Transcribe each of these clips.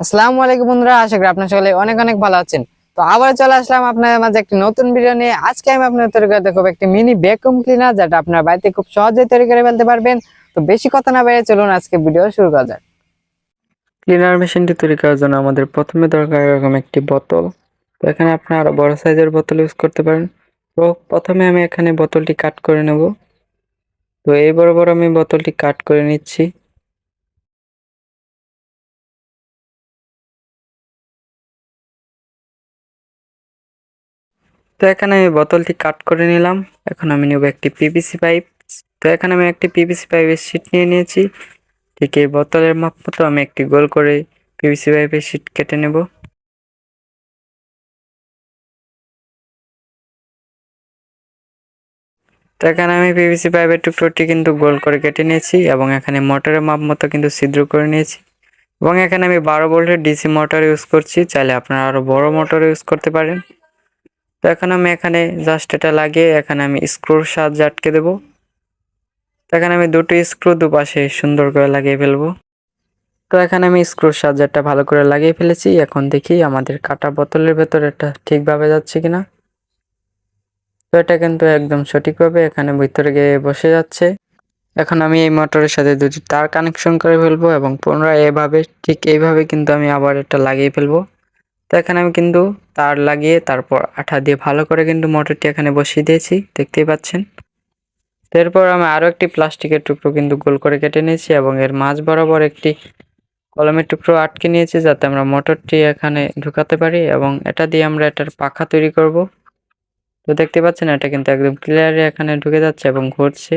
আসসালামু আলাইকুম বন্ধুরা, আশা করি আপনার সকলে অনেক অনেক ভালো আছেন। তো আবার চলে আসলাম আপনার মাঝে একটি নতুন ভিডিও নিয়ে। আজকে আমি আপনার তৈরি করে দেখাবো একটি মিনি ভ্যাকুয়াম ক্লিনার যেটা আপনার বাড়িতে খুব সহজেই তৈরি করে ফেলতে পারবেন। তো বেশি কথা না বেড়ে চলুন আজকে ভিডিও শুরু করা যাক। ক্লিনার মেশিনটি তৈরি করার জন্য আমাদের প্রথমে দরকার এরকম একটি বোতল। তো এখানে আপনি আরও বড় সাইজের বোতল ইউজ করতে পারেন। তো প্রথমে আমি এখানে বোতলটি কাট করে নেব। তো এই বড় আমি বোতলটি কাট করে নিচ্ছি। তো এখানে আমি বোতলটি কাট করে নিলাম। এখন আমি নেব একটি পিভিসি পাইপ। তো এখানে আমি একটি পিভিসি পাইপের শিট নিয়ে নিয়েছি। ঠিক এই বোতলের মাপ মতো আমি একটি গোল করে পিভিসি পাইপের শিট কেটে নেব। তো এখানে আমি পিভিসি পাইপের টুকরোটি কিন্তু গোল করে কেটে নিয়েছি এবং এখানে মোটরের মাপ মতো কিন্তু ছিদ্র করে নিয়েছি। এবং এখানে আমি বারো ভোল্টের ডিসি মোটর ইউজ করছি। চাইলে আপনারা আরও বড় মোটর ইউজ করতে পারেন। তো এখন আমি এখানে জাস্ট এটা লাগিয়ে এখানে আমি স্ক্রুর সাহায্যে আটকে দেবো। তো এখানে আমি দুটো স্ক্রু দুপাশে সুন্দর করে লাগিয়ে ফেলব। তো এখানে আমি স্ক্রুর সাহায্যটা ভালো করে লাগিয়ে ফেলেছি। এখন দেখি আমাদের কাটা বোতলের ভেতর এটা ঠিকভাবে যাচ্ছে কিনা। তো এটা কিন্তু একদম সঠিকভাবে এখানে ভিতরে গিয়ে বসে যাচ্ছে। এখন আমি এই মোটরের সাথে দুটি তার কানেকশন করে ফেলব এবং পুনরায় এভাবে, ঠিক এইভাবে কিন্তু আমি আবার এটা লাগিয়ে ফেলব। তো এখানে আমি কিন্তু তার লাগিয়ে তারপর আঠা দিয়ে ভালো করে কিন্তু মোটরটি এখানে বসিয়ে দিয়েছি, দেখতেই পাচ্ছেন। তো এরপর আমি আরও একটি প্লাস্টিকের টুকরো কিন্তু গোল করে কেটে নিয়েছি এবং এর মাঝ বরাবর একটি কলমের টুকরো আটকে নিয়েছি যাতে আমরা মোটরটি এখানে ঢুকাতে পারি এবং এটা দিয়ে আমরা এটার পাখা তৈরি করব। তো দেখতে পাচ্ছেন এটা কিন্তু একদম ক্লিয়ারলি এখানে ঢুকে যাচ্ছে এবং ঘুরছে।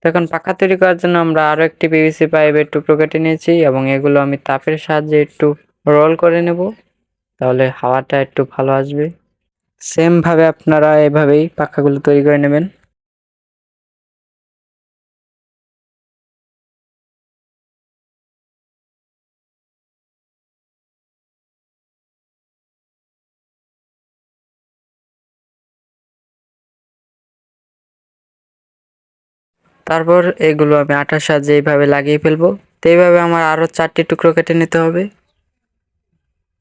তো এখন পাখা তৈরি করার জন্য আমরা আরও একটি পিভিসি পাইপের টুকরো কেটে নিয়েছি এবং এগুলো আমি তাপের সাহায্যে একটু রোল করে নেব। তাহলে হাওয়াটা একটু ভালো আসবে। সেম ভাবে আপনারা এভাবেই পাখাগুলো তৈরি করে নেবেন। তারপর এগুলো আমি আঠার সাহায্যে এইভাবে লাগিয়ে ফেলব তো এইভাবে আমার আরও চারটি টুকরো কেটে নিতে হবে।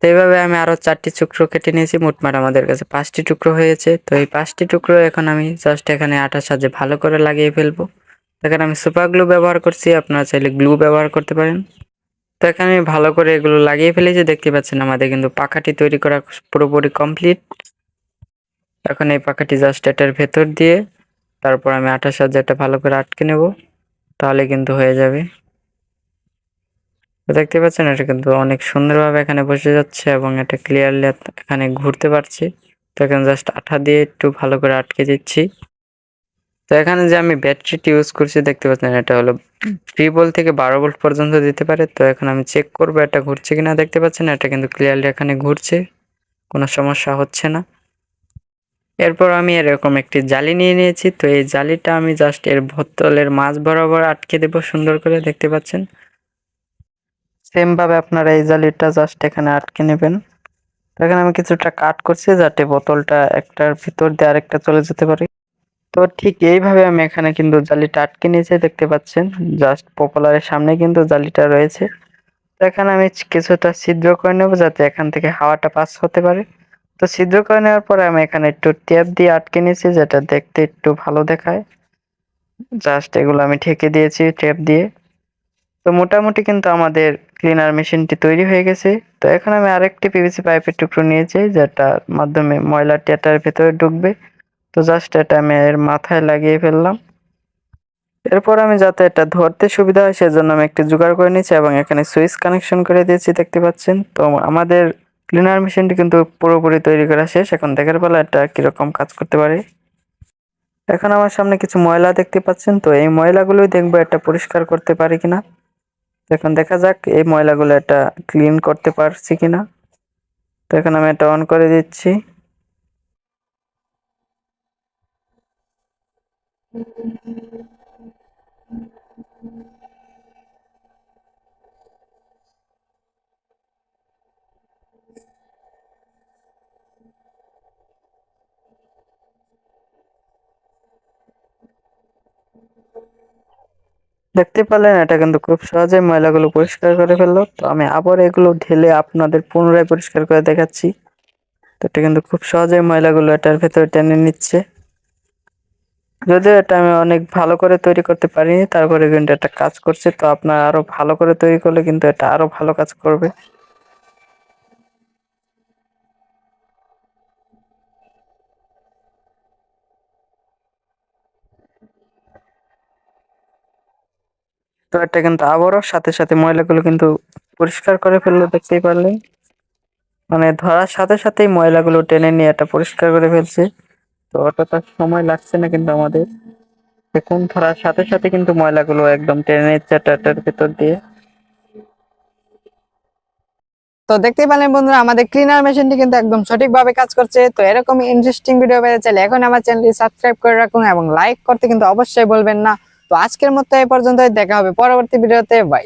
এইভাবে আমি আরও চারটি টুকরো কেটে নিয়েছি মোটমাট আমাদের কাছে পাঁচটি টুকরো হয়েছে। তো এই পাঁচটি টুকরো এখন আমি জাস্ট এখানে আঠার সাহায্যে ভালো করে লাগিয়ে ফেলব। এখানে আমি সুপার গ্লু ব্যবহার করছি, আপনারা চাইলে গ্লু ব্যবহার করতে পারেন। তো এখানে আমি ভালো করে এগুলো লাগিয়ে ফেলেছি, দেখতে পাচ্ছেন আমাদের কিন্তু পাখাটি তৈরি করা পুরোপুরি কমপ্লিট এখন এই পাখাটি জাস্ট এটার ভেতর দিয়ে তারপর আমি সাহায্যে এটা ভালো করে আটকে নেব, তাহলে কিন্তু হয়ে যাবে। দেখতে পাচ্ছেন, এটা কিন্তু অনেক সুন্দরভাবে এখানে বসে যাচ্ছে এবং এটা ক্লিয়ারলি এখানে ঘুরতে পারছি। তো এখানে জাস্ট আঠা দিয়ে একটু ভালো করে আটকে দিচ্ছি। তো এখানে যে আমি ব্যাটারিটি ইউজ করছি, দেখতে পাচ্ছেন, এটা হলো থ্রি ভোল্ট থেকে বারো ভোল্ট পর্যন্ত দিতে পারে। তো এখন আমি চেক করব এটা ঘুরছে কিনা। দেখতে পাচ্ছেন, এটা কিন্তু ক্লিয়ারলি এখানে ঘুরছে, কোনো সমস্যা হচ্ছে না। এরপর আমি এরকম একটি জালি নিয়ে নিয়েছি। তো এই জালিটা আমি জাস্ট এর বোতলের মাছ বরাবর আটকে দেব সুন্দর করে, দেখতে পাচ্ছেন। সেম ভাবে আপনারা এই জালিটা জাস্ট এখানে আটকে নেবেন। এখানে আমি কিছুটা কাট করছি যাতে বোতলটা একটার ভিতর দিয়ে আরেকটা চলে যেতে পারে। তো ঠিক এইভাবে আমি এখানে কিন্তু জালিটা আটকে নিয়েছি, দেখতে পাচ্ছেন? জাস্ট পপুলারের সামনে কিন্তু জালিটা রয়েছে। এখানে আমি কিছুটা ছিদ্র করে নেব যাতে এখান থেকে হাওয়াটা পাস হতে পারে। তো ছিদ্র করে নেওয়ার পরে আমি এখানে একটু টেপ দিয়ে আটকে নিয়েছি যেটা দেখতে একটু ভালো দেখায়। জাস্ট এগুলো আমি ঠেকে দিয়েছি টেপ দিয়ে। তো মোটামুটি কিন্তু আমাদের ক্লিনার মেশিনটি তৈরি হয়ে গেছে। তো এখন আমি আরেকটি পিভিসি পাইপের টুকরো নিয়েছি, যেটার মাধ্যমে ময়লাটি এটার ভেতরে ঢুকবে। তো জাস্ট এটা আমি এর মাথায় লাগিয়ে ফেললাম। এরপর আমি যাতে এটা ধরতে সুবিধা হয়, সেজন্য আমি একটি জোগাড় করে নিয়েছি এবং এখানে সুইচ কানেকশন করে দিয়েছি, দেখতে পাচ্ছেন। তো আমাদের ক্লিনার মেশিনটি কিন্তু পুরোপুরি তৈরি করা শেষ। এখন দেখার বেলা এটা কীরকম কাজ করতে পারে। এখন আমার সামনে কিছু ময়লা দেখতে পাচ্ছেন। তো এই ময়লাগুলোই দেখব এটা পরিষ্কার করতে পারি কিনা। এখন দেখা যাক এই ময়লাগুলো এটা ক্লিন করতে পারছি কিনা তো এখন আমি এটা অন করে দিচ্ছি Thank you. দেখতে পেলেন, এটা কিন্তু খুব সহজে ময়লাগুলো পরিষ্কার করে ফেলল। তো আমি আবার এগুলো ঢেলে আপনাদের পুনরায় পরিষ্কার করে দেখাচ্ছি। তো এটা কিন্তু খুব সহজে ময়লাগুলো এটার ভেতরে টেনে নিচ্ছে। যদিও এটা আমি অনেক ভালো করে তৈরি করতে পারিনি, তারপরে কিন্তু এটা কাজ করছে। তো আপনার আরও ভালো করে তৈরি করলে কিন্তু এটা আরও ভালো কাজ করবে। এটা কিন্তু আবারও সাথে সাথে ময়লাগুলো কিন্তু পরিষ্কার করে ফেলল, দেখতেই পারলেন মানে ধরার সাথে সাথেই ময়লাগুলো টেনে নিয়ে এটা পরিষ্কার করে ফেলছে। তো অতটা সময় লাগছে না কিন্তু আমাদের। দেখুন, ধরার সাথে সাথে কিন্তু ময়লাগুলো একদম টেনে নিচ্ছে এটার ভেতর দিয়ে। তো দেখতেই পেলেন বন্ধুরা, আমাদের ক্লিনার মেশিনটি কিন্তু একদম সঠিকভাবে কাজ করছে। তো এরকম ইন্টারেস্টিং ভিডিও পেতে চাইলে এখন আমার চ্যানেলটি সাবস্ক্রাইব করে রাখুন এবং লাইক করতে কিন্তু অবশ্যই বলবেন না। তো আজকের মতো এ পর্যন্তই দেখা হবে পরবর্তী ভিডিওতে বাই